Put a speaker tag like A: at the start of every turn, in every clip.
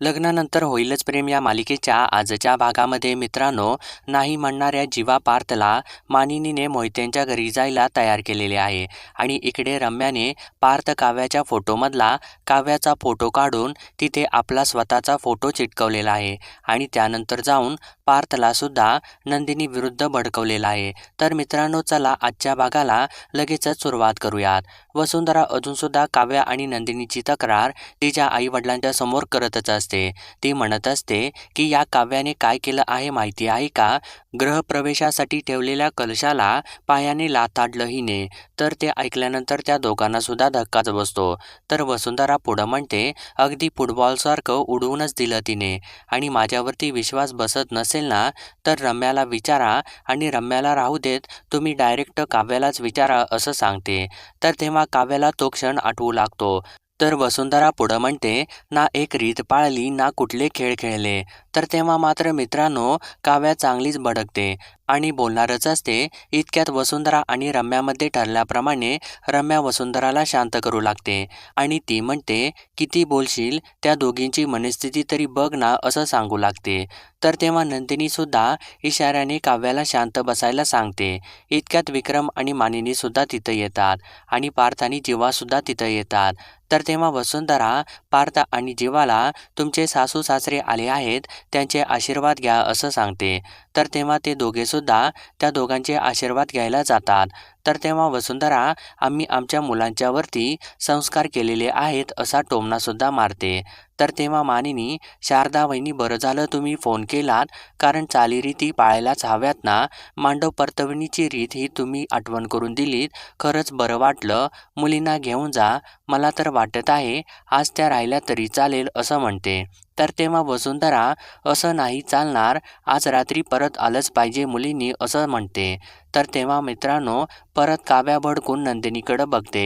A: लग्नानंतर होईलच प्रेम या मालिकेच्या आजच्या भागामध्ये मित्रांनो नाही म्हणणाऱ्या जीवा पार्थला मानिनीने मोहित्यांच्या घरी जायला तयार केलेले आहे. आणि इकडे रम्याने पार्थ काव्याच्या फोटोमधला काव्याचा फोटो काढून तिथे आपला स्वतःचा फोटो चिटकवलेला आहे. आणि त्यानंतर जाऊन पार्थला सुद्धा नंदिनी विरुद्ध भडकवलेला आहे. तर मित्रांनो चला आजच्या भागाला लगेचच सुरुवात करूयात. वसुंधरा अजूनसुद्धा काव्या आणि नंदिनीची तक्रार तिच्या आईवडिलांच्या समोर करतच असते. ती म्हणत असते की या काव्याने काय केलं आहे माहिती आहे का? ग्रहप्रवेशासाठी ठेवलेल्या कलशाला पायाने लाथाडलं हिने तर ते ऐकल्यानंतर त्या दोघांना सुद्धा धक्काच बसतो. तर वसुंधरा पुढं म्हणते अगदी फुटबॉलसारखं उडवूनच दिलं तिने. आणि माझ्यावरती विश्वास बसत नसेल ना तर रम्याला विचारा आणि रम्याला राहू देत तुम्ही डायरेक्ट काव्यालाच विचारा असं सांगते. तर तेव्हा काव्याला तो क्षण आठवू लागतो. तर वसुंधरा पुढं म्हणते ना एक रीत पाळली ना कुठले खेळ खेळले. तर तेव्हा मात्र मित्रांनो काव्या चांगलीच भडकते आणि बोलणारच असते. इतक्यात वसुंधरा आणि रम्यामध्ये ठरल्याप्रमाणे रम्या वसुंधराला शांत करू लागते आणि ती म्हणते किती बोलशील? त्या दोघींची मनस्थिती तरी बघ ना असं सांगू लागते. तर तेव्हा नंदिनीसुद्धा इशाऱ्याने काव्याला शांत बसायला सांगते. इतक्यात विक्रम आणि मानिनीसुद्धा तिथं येतात आणि पार्थ आणि जीवासुद्धा तिथं येतात. तर तेव्हा वसुंधरा पार्थ आणि जीवाला तुमचे सासू सासरे आले आहेत. त्यांचे आशीर्वाद घ्या असं सांगते. तर तेव्हा ते दोघेसुद्धा त्या दोघांचे आशीर्वाद घ्यायला जातात. तर तेव्हा वसुंधरा आम्ही आमच्या मुलांच्यावरती संस्कार केलेले आहेत असा टोमणासुद्धा मारते. तर तेव्हा मानिनी शारदा वहिनी बरं झालं तुम्ही फोन केलात कारण चालीरीती पाळायलाच हव्यात ना? मांडव परतवणीची रीत ही तुम्ही आठवण करून दिलीत. खरंच बरं वाटलं. मुलींना घेऊन जा. मला तर वाटत आहे आज त्या राहिल्या तरी चालेल असं म्हणते. तर तेव्हा वसुंधरा असं नाही चालणार. आज रात्री परत आलंच पाहिजे मुलींनी असं म्हणते. तर तेव्हा मित्रांनो परत काव्या भडकून नंदिनीकडं बघते.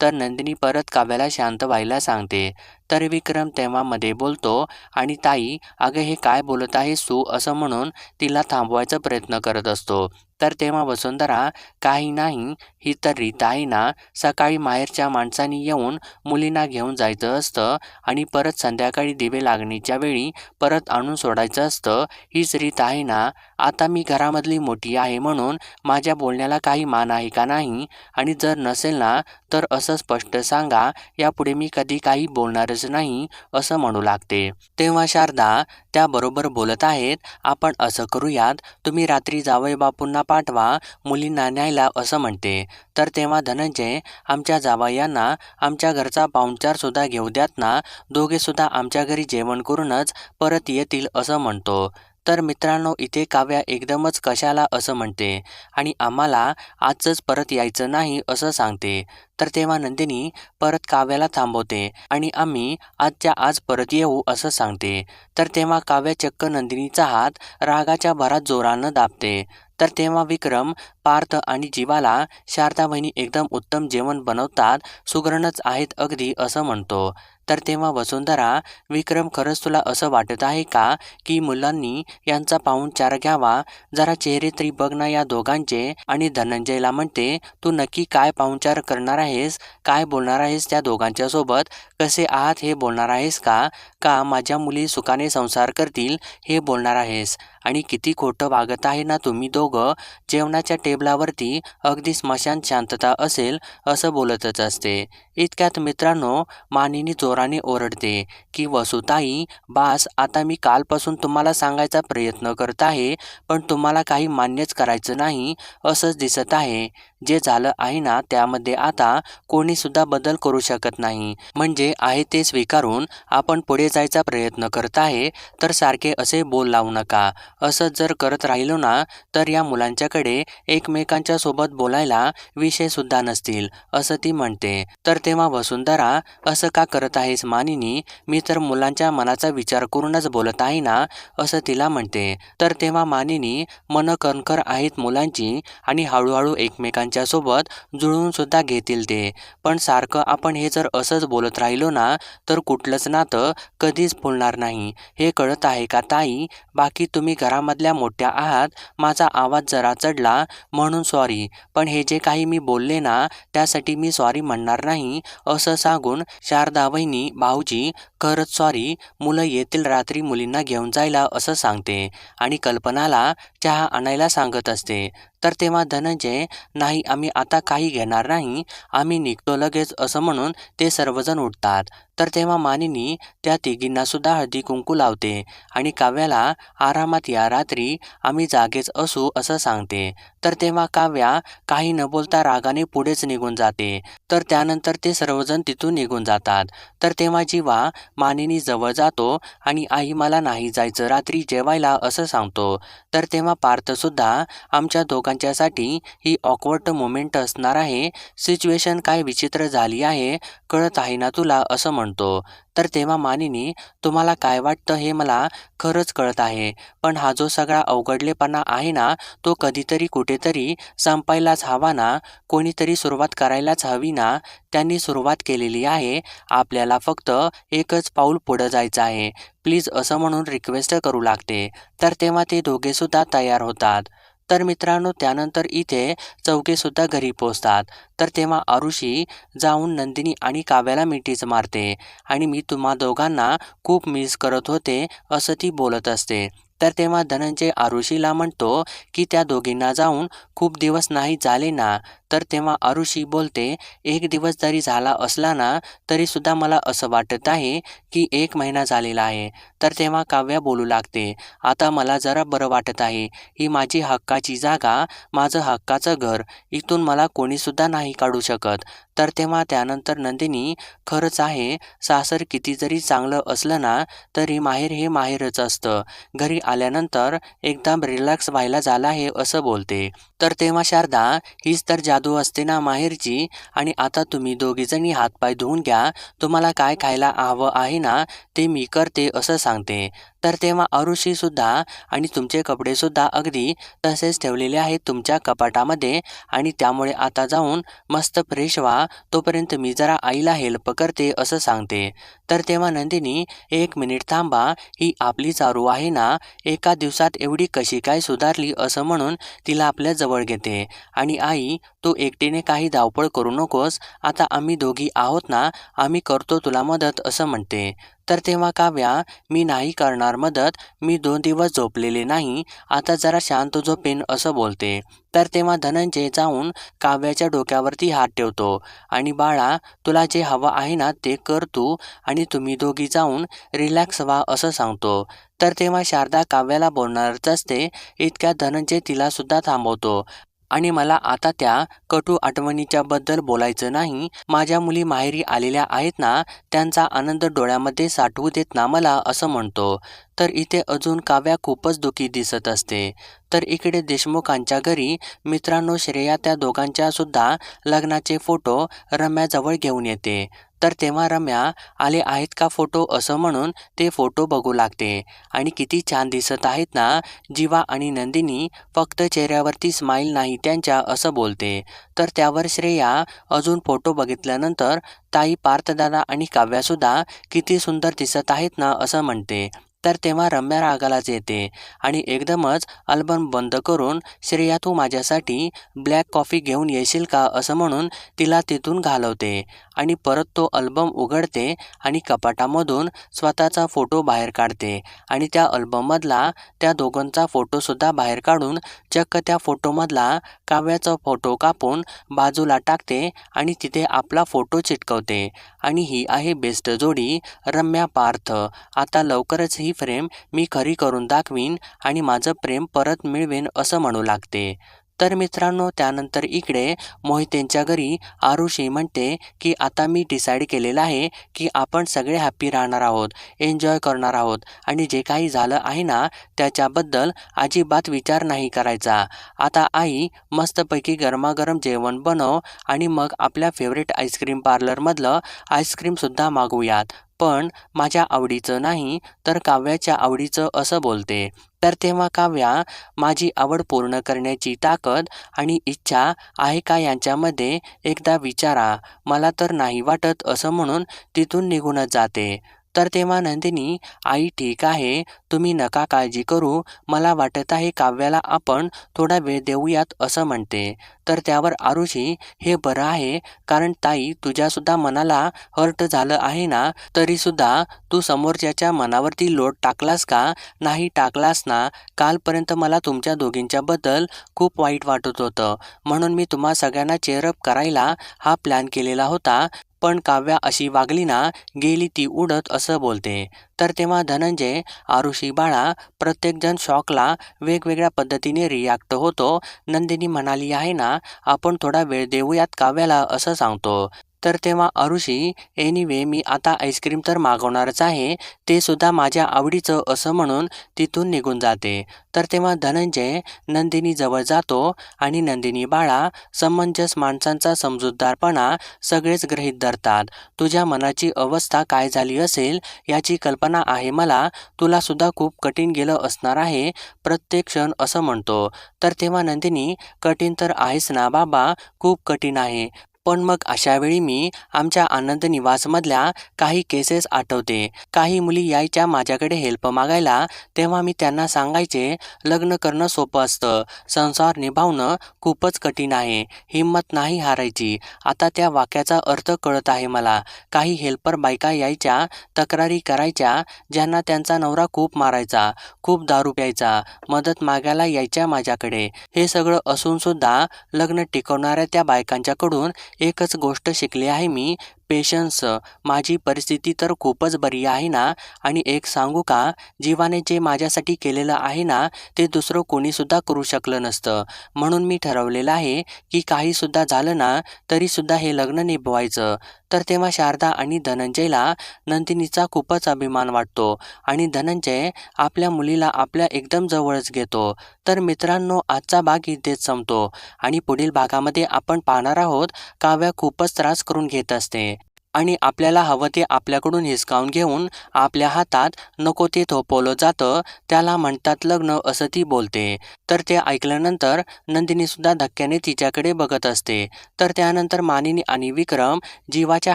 A: तर नंदिनी परत काव्याला शांत व्हायला सांगते. तर विक्रम तेव्हा मध्ये बोलतो आणि ताई अगं हे काय बोलत आहेस तू असं म्हणून तिला थांबवायचा प्रयत्न करत असतो. तर तेव्हा वसुंधरा काही नाही. ही तर रीत आहे ना सकाळी माहेरच्या माणसांनी येऊन मुलींना घेऊन जायचं असतं आणि परत संध्याकाळी दिवे लागणीच्या वेळी परत आणून सोडायचं असतं. हीच रीत आहे ना. आता मी घरामधली मोठी आहे म्हणून माझ्या बोलण्याला काही मान आहे का नाही? आणि जर नसेल ना तर असं स्पष्ट सांगा. यापुढे मी कधी काही बोलणारच नाही असं म्हणू लागते. तेव्हा शारदा त्याबरोबर बोलत आहेत. आपण असं करूयात. तुम्ही रात्री जावई बापूंना पाठवा. मुलींना न्यायला असं म्हणते. तर तेव्हा धनंजय आमच्या जावयांना आमच्या घरचा पाहुणचार सुद्धा घेऊ द्यात ना. दोघे सुद्धा आमच्या घरी जेवण करूनच परत येतील असं म्हणतो. तर मित्रांनो इथे काव्या एकदमच कशाला असं म्हणते. आणि आम्हाला आजच परत यायचं नाही असं सांगते. तर तेव्हा नंदिनी परत काव्याला थांबवते आणि आम्ही आजच्या आज परत येऊ असं सांगते. तर तेव्हा काव्या चक्क नंदिनीचा हात रागाच्या भरात जोरानं दाबते. तर तेव्हा विक्रम पार्थ आणि जीवाला शारदा बहिणी एकदम उत्तम जेवण बनवतात सुगरणच आहेत अगदी असं म्हणतो. तर तेव्हा वसुंधरा विक्रम खरंच तुला असं वाटत आहे का की मुलांनी यांचा पाहुणचार घ्यावा? जरा चेहरे तरी बघ ना या दोघांचे आणि धनंजयला म्हणते तू नक्की काय पाहुणचार करणार आहे? आहेस? काय बोलणार आहेस त्या दोघांच्या सोबत कसे आहात? हे बोलणार आहेस का? का माझ्या मुली सुखाने संसार करतील? हे बोलणार आहेस. आणि किती खोटं वागत आहे ना तुम्ही दोघं? जेवणाच्या टेबलावरती अगदी स्मशान शांतता असेल असं बोलतच असते. इतक्यात मित्रांनो मानिनी जोराने ओरडते की वसुताई बास आता मी कालपासून तुम्हाला सांगायचा प्रयत्न करत आहे पण तुम्हाला काही मान्यच करायचं नाही असंच दिसत आहे. जे झालं आहे ना त्यामध्ये आता कोणीसुद्धा बदल करू शकत नाही. म्हणजे आहे ते स्वीकारून आपण पुढे जायचा प्रयत्न करत आहे तर सारखे असे बोल लावू नका. असं जर करत राहिलो ना तर या मुलांच्याकडे एकमेकांच्या सोबत बोलायला विषयसुद्धा नसतील असं ती म्हणते. तर ते तेव्हा वसुंधरा असं का करत आहेस मानिनी? मी तर मुलांच्या मनाचा विचार करूनच बोलत आहे ना? असं तिला म्हणते. तर तेव्हा मानिनी मन कणकर आहेत मुलांची आणि हळूहळू एकमेकांच्या सोबत जुळून सुद्धा घेतील ते. पण सारखं आपण हे जर असंच बोलत राहिलो ना तर कुठलंच नातं कधीच फुलणार नाही. हे कळत आहे का ताई? बाकी तुम्ही घरामधल्या मोठ्या आहात माझा आवाज जरा चढला म्हणून सॉरी पण हे जे काही मी बोलले ना त्यासाठी मी सॉरी म्हणणार नाही. असं सांगून शारदा वहिनी भाऊजी करत सॉरी मुलं येतील रात्री मुलींना घेऊन जायला असं सांगते. आणि कल्पनाला चहा आणायला सांगत असते. तर तेव्हा धनंजय नाही आम्ही आता काही घेणार नाही. आम्ही निघतो लगेच असं म्हणून ते सर्वजण उठतात. तर तेव्हा मानिनी त्या तिघींनासुद्धा हळदी कुंकू लावते. आणि काव्याला आरामात या रात्री आम्ही जागेच असू असं सांगते. तर तेव्हा काव्या काही न बोलता रागाने पुढेच निघून जाते. तर त्यानंतर ते सर्वजण तिथून निघून जातात. तर तेव्हा जीवा मानिनी जवळ जातो आणि आई मला नाही जायचं रात्री जेवायला असं सांगतो. तर तेव्हा पार्थसुद्धा आमच्या दोघांच्यासाठी ही ऑकवर्ड मोमेंट असणार आहे. सिच्युएशन काय विचित्र झाली आहे कळत आहे ना तुला? असं म्हणतो. तर तेव्हा मानिनी तुम्हाला काय वाटतं हे मला खरंच कळत आहे. पण हा जो सगळा अवघडलेपणा आहे ना तो कधीतरी कुठेतरी संपायलाच हवा ना कोणीतरी सुरुवात करायलाच हवी ना त्यांनी सुरुवात केलेली आहे. आपल्याला फक्त एकच पाऊल पुढं जायचं आहे. प्लीज असं म्हणून रिक्वेस्ट करू लागते. तर तेव्हा ते दोघेसुद्धा तयार होतात. तर मित्रांनो त्यानंतर इथे चौघेसुद्धा घरी पोचतात तर तेव्हा आरुषी जाऊन नंदिनी आणि काव्याला मिठीच मारते आणि मी तुम्हा दोघांना खूप मिस करत होते असं ती बोलत असते. तर तेव्हा धनंजय आरुषीला म्हणतो की त्या दोघींना जाऊन खूप दिवस नाही झाले ना तर तेव्हा आरुषी बोलते एक दिवस जरी झाला असला ना तरीसुद्धा मला असं वाटत आहे की एक महिना झालेला आहे. तर तेव्हा काव्या बोलू लागते आता मला जरा बरं वाटत आहे. ही माझी हक्काची जागा माझं हक्काचं घर इथून मला कोणीसुद्धा नाही काढू शकत. तर तेव्हा त्यानंतर नंदिनी खरंच आहे सासर किती जरी चांगलं असलं ना तरी माहेर हे माहेरच असतं. घरी आल्यानंतर एकदम रिलॅक्स व्हायला झाला आहे असं बोलते. तर तेव्हा शारदा हीच तर जादू असते ना माहेरची आणि आता तुम्ही दोघीजणी हातपाय धुवून घ्या तुम्हाला काय खायला हवं आहे ना ते मी करते असं सांगते. तर तेव्हा अरुषीसुद्धा आणि तुमचे कपडेसुद्धा अगदी तसेच ठेवलेले आहेत तुमच्या कपाटामध्ये. आणि त्यामुळे आता जाऊन मस्त फ्रेश व्हा. तोपर्यंत मी जरा आईला हेल्प करते असं सांगते. तर तेव्हा नंदिनी एक मिनिट थांबा. ही आपली चारू आहे ना? एका दिवसात एवढी कशी काय सुधारली असं म्हणून तिला आपल्या जवळ घेते. आणि आई तू एकटीने काही धावपळ करू नकोस. आता आम्ही दोघी आहोत ना? आम्ही करतो तुला मदत असं म्हणते. तर तेव्हा काव्या मी नाही करणार मदत मी दोन दिवस झोपलेले नाही आता जरा शांत झोपेन असं बोलते. तर तेव्हा धनंजय जाऊन काव्याच्या डोक्यावरती हात ठेवतो आणि बाळा तुला जे हवं आहे ना ते कर तू आणि तुम्ही दोघी जाऊन रिलॅक्स व्हा असं सांगतो. तर तेव्हा शारदा काव्याला बोलणारच असते इतक्या धनंजय तिलासुद्धा थांबवतो. आणि मला आता त्या कटू आठवणीच्या बद्दल बोलायचं नाही. माझ्या मुली माहेरी आलेल्या आहेत ना त्यांचा आनंद डोळ्यामध्ये साठवू देत ना मला असं म्हणतो. तर इथे अजून काव्या खूपच दुखी दिसत असते. तर इकडे देशमुखांच्या घरी मित्रांनो श्रेया त्या दोघांच्या सुद्धा लग्नाचे फोटो रम्याजवळ घेऊन येते. तर तेव्हा रम्या आले आहेत का फोटो असं म्हणून ते फोटो बघू लागते. आणि किती छान दिसत आहेत ना जीवा आणि नंदिनी फक्त चेहऱ्यावरती स्माईल नाही त्यांच्या असं बोलते. तर त्यावर श्रेया अजून फोटो बघितल्यानंतर ताई पार्थदादा आणि काव्यासुद्धा किती सुंदर दिसत आहेत ना असं म्हणते. तर तेव्हा रम्या रागालाच येते आणि एकदमच अल्बम बंद करून श्रेया तू माझ्यासाठी ब्लॅक कॉफी घेऊन येशील का? असं म्हणून तिला तिथून घालवते. आणि परत तो अल्बम उघडते आणि कपाटामधून स्वतःचा फोटो बाहेर काढते. आणि त्या अल्बममधला त्या दोघांचा फोटोसुद्धा बाहेर काढून चक्क त्या फोटोमधला काव्याचा फोटो कापून बाजूला टाकते आणि तिथे आपला फोटो चिटकवते. आणि ही आहे बेस्ट जोडी रम्या पार्थ. आता लवकरच ही फ्रेम मी खरी करून दाखवीन आणि माझं प्रेम परत मिळवेन असं म्हणू लागते. तर मित्रांनो त्यानंतर इकडे मोहितेंच्या घरी आरुषी म्हणते की आता मी डिसाईड केलेलं आहे की आपण सगळे हॅप्पी राहणार आहोत एन्जॉय करणार आहोत आणि जे काही झालं आहे ना त्याच्याबद्दल अजिबात विचार नाही करायचा. आता आई मस्तपैकी गरमागरम जेवण बनव आणि मग आपल्या फेवरेट आईस्क्रीम पार्लरमधलं आईस्क्रीमसुद्धा मागवूयात. पण माझ्या आवडीचं नाही तर काव्याच्या आवडीचं असं बोलते. तर तेव्हा काव्या माझी आवड पूर्ण करण्याची ताकद आणि इच्छा आहे का यांच्यामध्ये एकदा विचारा मला तर नाही वाटत असं म्हणून तिथून निघूनच जाते. तर तेव्हा नंदिनी आई ठीक आहे तुम्ही नका काळजी करू. मला वाटत आहे काव्याला आपण थोडा वेळ देऊयात असं म्हणते. तर त्यावर आरुषी हे बरं आहे कारण ताई तुझ्यासुद्धा मनाला हर्ट झालं आहे ना तरीसुद्धा तू समोरच्याच्या मनावरती लोट टाकलास का? नाही टाकलास ना. कालपर्यंत मला तुमच्या दोघींच्याबद्दल खूप वाईट वाटत होतं. म्हणून मी तुम्हा सगळ्यांना चेअरअप करायला हा प्लॅन केलेला होता. पण काव्या अशी वागली ना गेली ती उडत असं बोलते. तर तेव्हा धनंजय आरुषी बाळा प्रत्येकजण शॉकला वेगवेगळ्या पद्धतीने रिॲक्ट होतो. नंदिनी म्हणाली आहे ना आपण थोडा वेळ देऊयात काव्याला असं सांगतो. तर तेव्हा अरुषी एनिवे मी आता आईस्क्रीम तर मागवणारच आहे. ते सुद्धा माझ्या आवडीचं असं म्हणून तिथून निघून जाते. तर तेव्हा धनंजय नंदिनीजवळ जातो आणि नंदिनी बाळा समंजस माणसांचा समजूतदारपणा सगळेच ग्रहीत धरतात. तुझ्या मनाची अवस्था काय झाली असेल याची कल्पना आहे मला. तुला सुद्धा खूप कठीण गेलं असणार आहे. प्रत्येक क्षण असं म्हणतो. तर तेव्हा नंदिनी कठीण तर आहेच ना बाबा खूप कठीण आहे. पण मग अशावेळी मी आमच्या आनंद निवासमधल्या काही केसेस आठवते. काही मुली यायच्या माझ्याकडे हेल्प मागायला तेव्हा मी त्यांना सांगायचे लग्न करणं सोपं असतं. संसार निभावणं खूपच कठीण आहे. हिंमत नाही हारायची. आता त्या वाक्याचा अर्थ कळत आहे मला. काही हेल्पर बायका यायच्या तक्रारी करायच्या ज्यांना त्यांचा नवरा खूप मारायचा खूप दारू प्यायचा मदत मागायला यायच्या माझ्याकडे. हे सगळं असून सुद्धा लग्न टिकवणाऱ्या त्या बायकांच्याकडून एकच गोष्ट शिकले आहे मी पेशन्स माझी परिस्थिती तर खूपच बरी आहे ना? आणि एक सांगू का? जीवाने जे माझ्यासाठी केलेलं आहे ना ते दुसरं कोणीसुद्धा करू शकलं नसतं. म्हणून मी ठरवलेलं आहे की काहीसुद्धा झालं ना तरीसुद्धा हे लग्न निभवायचं. तर तेव्हा शारदा आणि धनंजयला नंदिनीचा खूपच अभिमान वाटतो आणि धनंजय आपल्या मुलीला आपल्या एकदम जवळच घेतो. तर मित्रांनो आजचा भाग इथेच संपतो आणि पुढील भागामध्ये आपण पाहणार आहोत काव्या खूपच त्रास करून घेत असते. आणि आपल्याला हवं ते आपल्याकडून हिसकावून घेऊन आपल्या हातात नको ते थोपवलं जातं त्याला म्हणतात लग्न असं ती बोलते. तर ते ऐकल्यानंतर नंदिनीसुद्धा धक्क्याने तिच्याकडे बघत असते. तर त्यानंतर मानिनी आणि विक्रम जीवाच्या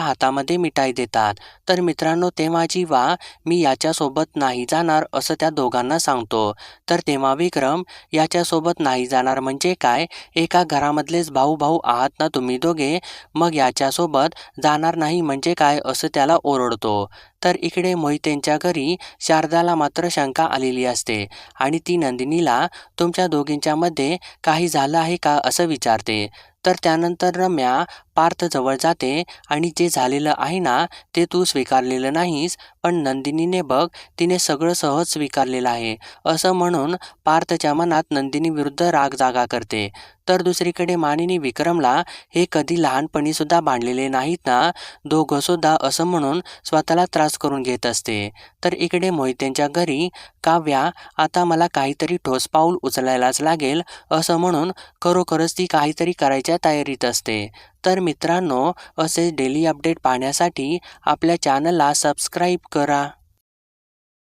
A: हातामध्ये मिठाई देतात. तर मित्रांनो तेव्हा जीवा मी याच्यासोबत नाही जाणार असं त्या दोघांना सांगतो. तर तेव्हा विक्रम याच्यासोबत नाही जाणार म्हणजे काय? एका घरामधलेच भाऊ भाऊ आहात ना तुम्ही दोघे? मग याच्यासोबत जाणार नाही म्हणजे काय असं त्याला ओरडतो. तर इकडे मोहितेंच्या घरी शारदाला मात्र शंका आलेली असते आणि ती नंदिनीला तुमच्या दोघींच्यामध्ये काही झालं आहे का असं विचारते. तर त्यानंतर रम्या पार्थ जवळ जाते आणि जे झालेलं आहे ना ते तू स्वीकारलेलं नाहीस पण नंदिनीने बघ तिने सगळं सहज स्वीकारलेलं आहे. असं म्हणून पार्थच्या मनात नंदिनी विरुद्ध राग जागा करते. तर दुसरीकडे मानिनी विक्रमला हे कधी लहानपणी सुद्धा बांधलेले नाहीत ना दोघं सुद्धा असं म्हणून स्वतःला त्रास करून घेत असते. तर इकडे मोहितेंच्या घरी काव्या आता मला काहीतरी ठोस पाऊल उचलायलाच लागेल असं म्हणून खरोखरच ती काहीतरी करायच्या तयारीत असते. तर मित्रांनो असे डेली अपडेट पाहण्यासाठी आपल्या चॅनलला सबस्क्राईब करा.